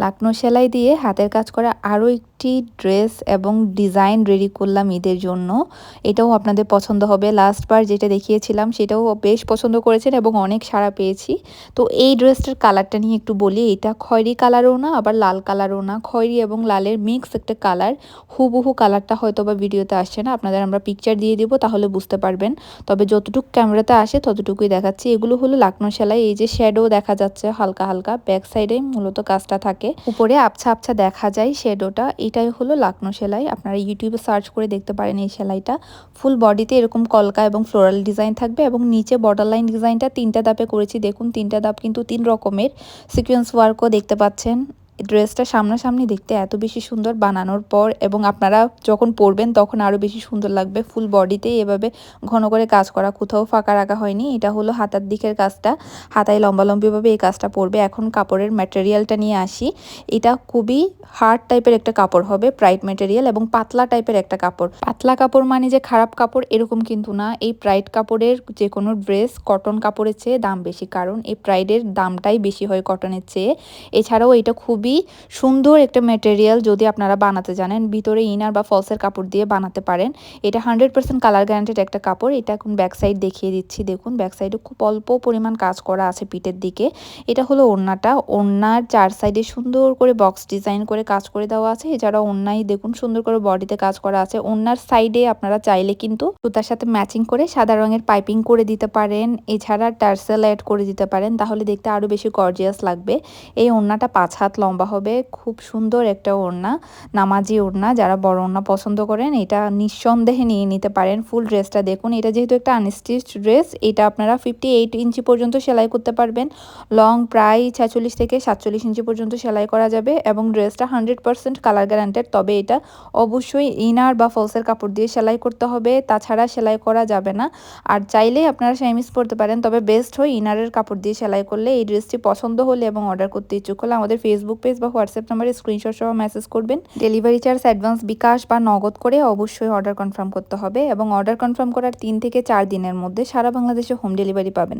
লাকনো সেলাই দিয়ে হাতের কাজ করা আরও একটি ড্রেস এবং ডিজাইন রেডি করলাম ঈদের জন্য। এটাও আপনাদের পছন্দ হবে। লাস্টবার যেটা দেখিয়েছিলাম, সেটাও বেশ পছন্দ করেছেন এবং অনেক সাড়া পেয়েছি। তো এই ড্রেসটার কালারটা নিয়ে একটু বলি। এটা খয়েরি কালারও না, আবার লাল কালারও না। খয়েরি এবং লালের মিক্স একটা কালার। হুবহু কালারটা হয়তো বা ভিডিওতে আসছে না। আপনাদের আমরা পিকচার দিয়ে দিব, তাহলে বুঝতে পারবেন। তবে যতটুকু ক্যামেরাতে আসে, ততটুকুই দেখাচ্ছি। এগুলো হলো লাকনো সেলাই। এই যে শ্যাডো দেখা যাচ্ছে হালকা হালকা। ব্যাক সাইডে মূলত কাজটা থাকে। উপরে আবছা আবছা দেখা যায় শেডোটা এটাই হলো লাকনো সেলাই। আপনারা ইউটিউবে সার্চ করে দেখতে পারেন এই সেলাইটা। ফুল বডিতে এরকম কলকা এবং ফ্লোরাল ডিজাইন থাকবে এবং নিচে বর্ডার লাইন ডিজাইনটা তিনটা দাপে করেছি। দেখুন, তিনটা দাপ কিন্তু তিন রকমের। সিকোয়েন্স ওয়ার্কও দেখতে পাচ্ছেন। ড্রেসটা সামনাসামনি দেখতে এত বেশি সুন্দর বানানোর পর এবং আপনারা যখন পরবেন তখন আরও বেশি সুন্দর লাগবে। ফুল বডিতে এভাবে ঘন করে কাজ করা, কোথাও ফাঁকা রাখা হয়নি। এটা হলো হাতার দিকের কাজটা। হাতায় লম্বালম্বিভাবে এই কাজটা পরবে। এখন কাপড়ের ম্যাটেরিয়ালটা নিয়ে আসি। এটা খুবই হার্ড টাইপের একটা কাপড় হবে প্রাইড ম্যাটেরিয়াল এবং পাতলা টাইপের একটা কাপড়। পাতলা কাপড় মানে যে খারাপ কাপড় এরকম কিন্তু না। এই প্রাইড কাপড়ের যে কোনো ড্রেস কটন কাপড়ের চেয়ে দাম বেশি। কারণ এই প্রাইডের দামটাই বেশি হয় কটনের চেয়ে। এছাড়াও এটা খুবই খুবই সুন্দর একটা মেটেরিয়াল যদি আপনারা বানাতে জানেন, ভিতরে ইনার বা ফলসের কাপড় দিয়ে বানাতে পারেন। এটা হান্ড্রেড পার্সেন্ট কালার গ্যারান্টেড একটা কাপড়। এটা এখন ব্যাক সাইড দেখিয়ে দিচ্ছি, দেখুন। ব্যাক সাইডে খুব অল্প পরিমাণ কাজ করা আছে পিঠের দিকে। এটা হলো ওড়নাটা। ওড়নার চার সাইডে সুন্দর করে বক্স ডিজাইন করে কাজ করে দেওয়া আছে। এছাড়া ওড়নাই দেখুন, সুন্দর করে বডিতে কাজ করা আছে। ওড়নার সাইডে আপনারা চাইলে কিন্তু সুতার সাথে ম্যাচিং করে সাদা রঙের পাইপিং করে দিতে পারেন। এছাড়া টার্সেল অ্যাড করে দিতে পারেন। তাহলে দেখতে আরও বেশি গর্জিয়াস লাগবে। এই ওড়নাটা পাঁচ হাত লম্বা লম্বা হবে, খুব সুন্দর একটা ওড়না, নামাজি ওড়না, যারা বড় ওড়না পছন্দ করেন, এটা নিঃসন্দেহে নিয়ে নিতে পারেন ফুল ড্রেসটা। দেখুন, এটা যেহেতু একটা আনস্টিচ ড্রেস, এটা আপনারা ফিফটি এইট ইঞ্চি পর্যন্ত সেলাই করতে পারবেন। লং প্রায় ছেচল্লিশ থেকে সাতচল্লিশ ইঞ্চি পর্যন্ত সেলাই করা যাবে এবং ড্রেসটা হান্ড্রেড পারসেন্ট কালার গ্যারান্টেড তবে এটা অবশ্যই ইনার বা ফলসের কাপড় দিয়ে সেলাই করতে হবে, তাছাড়া সেলাই করা যাবে না। আর চাইলেই আপনারা সেমিস পরতে পারেন, তবে বেস্ট হয় ইনারের কাপড় দিয়ে সেলাই করলে এই ড্রেসটি পছন্দ হলে এবং অর্ডার করতে ইচ্ছুক হলে আমাদের ফেসবুক পেজ বা হোয়াটসঅ্যাপ নাম্বারে স্ক্রিনশট সহ মেসেজ করবেন। ডেলিভারি চার্জ অ্যাডভান্স বিকাশ বা নগদ করে অবশ্যই অর্ডার কনফার্ম করতে হবে এবং অর্ডার কনফার্ম করার তিন থেকে চার দিনের মধ্যে সারা বাংলাদেশে হোম ডেলিভারি পাবেন।